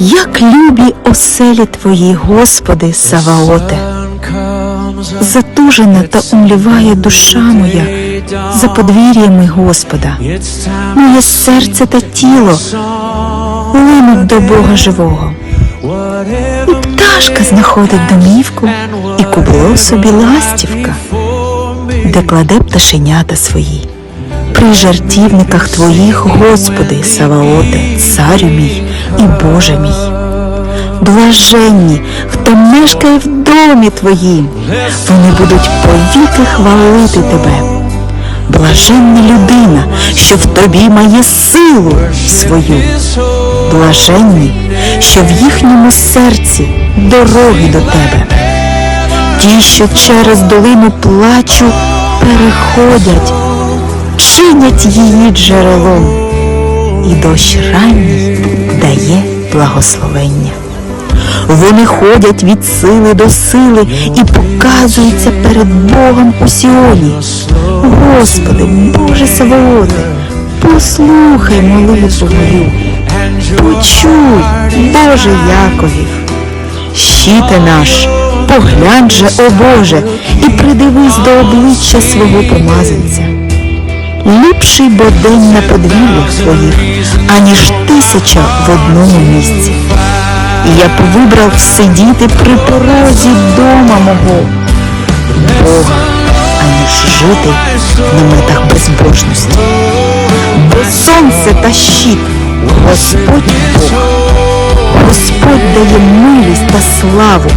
Як любі оселі твої, Господи, Саваоте, затужена та умліває душа моя за подвір'ями Господа. Моє серце та тіло линуть до Бога живого. І пташка знаходить домівку, і кубло собі ластівка, де кладе пташенята свої. При жартівниках твоїх, Господи, Саваоте, царю мій і Боже мій. Блаженні, хто мешкає в домі твоїм, вони будуть повіки хвалити тебе. Блаженна людина, що в тобі має силу свою. Блаженні, що в їхньому серці дороги до тебе. Ті, що через долину плачу, переходять, чинять її джерелом, і дощ ранній благословення. Вони ходять від сили до сили і показуються перед Богом у Сіоні. Господи, Боже Савооте, послухай молитву мою, почуй, Боже Яковів. Щите наш, поглянь же, о Боже, і придивись до обличчя свого помазанця. Ліпший бо день на подвір'ях твоїх, аніж тисяча в одному місці. І я б вибрав сидіти при порозі дома мого, Бога, аніж жити в наметах безбожності. Бо сонце та щит, Господь Бог, Господь дає милість та славу,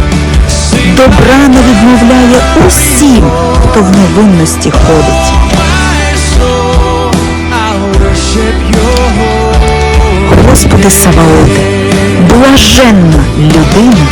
добра не відмовляє усім, хто в невинності ходить. Саваоте, блаженна людина,